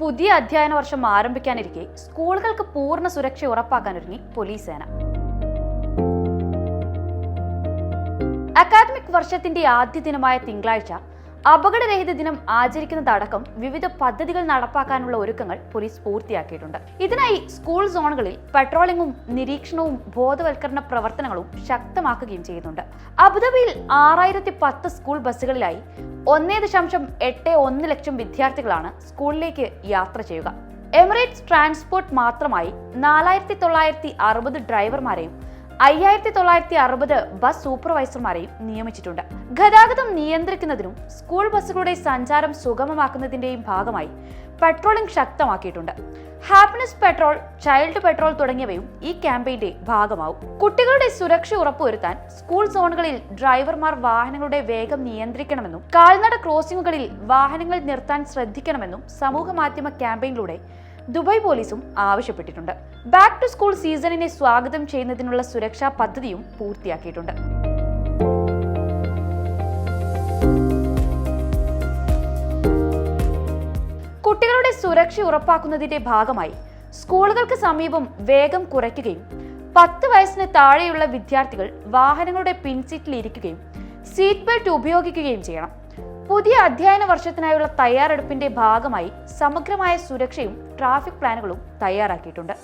പുതിയ അധ്യയന വർഷം ആരംഭിക്കാനിരിക്കെ സ്കൂളുകൾക്ക് പൂർണ സുരക്ഷ ഉറപ്പാക്കാനൊരുങ്ങി പോലീസ് സേന. അക്കാദമിക് വർഷത്തിന്റെ ആദ്യ ദിനമായ തിങ്കളാഴ്ച അപകടരഹിത ദിനം ആചരിക്കുന്നതടക്കം വിവിധ പദ്ധതികൾ നടപ്പാക്കാനുള്ള ഒരുക്കങ്ങൾ പോലീസ് പൂർത്തിയാക്കിയിട്ടുണ്ട്. ഇതിനായി സ്കൂൾ സോണുകളിൽ പട്രോളിംഗും നിരീക്ഷണവും ബോധവൽക്കരണ പ്രവർത്തനങ്ങളും ശക്തമാക്കുകയും ചെയ്യുന്നുണ്ട്. അബുദാബിയിൽ ആറായിരത്തി പത്ത് സ്കൂൾ ബസ്സുകളിലായി ഒന്നേ ദശാംശം എട്ട് ഒന്ന് ലക്ഷം വിദ്യാർത്ഥികളാണ് സ്കൂളിലേക്ക് യാത്ര ചെയ്യുക. എമിറേറ്റ്സ് ട്രാൻസ്പോർട്ട് മാത്രമായി നാലായിരത്തി തൊള്ളായിരത്തി അറുപത് ഡ്രൈവർമാരെയും അയ്യായിരത്തി തൊള്ളായിരത്തി അറുപത് ബസ് സൂപ്പർവൈസർമാരെയും നിയമിച്ചിട്ടുണ്ട്. ഗതാഗതം നിയന്ത്രിക്കുന്നതിനും സ്കൂൾ ബസ്സുകളുടെ സഞ്ചാരം സുഗമമാക്കുന്നതിന്റെയും ഭാഗമായി പെട്രോളിംഗ് ശക്തമാക്കിയിട്ടുണ്ട്. ഹാപ്പിനെസ് പെട്രോൾ ചൈൽഡ് പെട്രോൾ തുടങ്ങിയവയും ഈ ക്യാമ്പയിന്റെ ഭാഗമാവും. കുട്ടികളുടെ സുരക്ഷ ഉറപ്പുവരുത്താൻ സ്കൂൾ സോണുകളിൽ ഡ്രൈവർമാർ വാഹനങ്ങളുടെ വേഗം നിയന്ത്രിക്കണമെന്നും കാൽനട ക്രോസിംഗുകളിൽ വാഹനങ്ങൾ നിർത്താൻ ശ്രദ്ധിക്കണമെന്നും സമൂഹ മാധ്യമ ക്യാമ്പയിനിലൂടെ ദുബായ് പോലീസും ആവശ്യപ്പെട്ടിട്ടുണ്ട്. ബാക്ക് ടു സ്കൂൾ സീസണിനെ സ്വാഗതം ചെയ്യുന്നതിനുള്ള സുരക്ഷാ പദ്ധതിയും പൂർത്തിയാക്കിയിട്ടുണ്ട്. കുട്ടികളുടെ സുരക്ഷ ഉറപ്പാക്കുന്നതിന്റെ ഭാഗമായി സ്കൂളുകൾക്ക് സമീപം വേഗം കുറയ്ക്കുകയും പത്ത് വയസ്സിന് താഴെയുള്ള വിദ്യാർത്ഥികൾ വാഹനങ്ങളുടെ പിൻസീറ്റിൽ ഇരിക്കുകയും സീറ്റ് ബെൽറ്റ് ഉപയോഗിക്കുകയും ചെയ്യണം. പുതിയ അധ്യയന വർഷത്തിനായുള്ള തയ്യാറെടുപ്പിന്റെ ഭാഗമായി സമഗ്രമായ സുരക്ഷയും ട്രാഫിക് പ്ലാനുകളും തയ്യാറാക്കിയിട്ടുണ്ട്.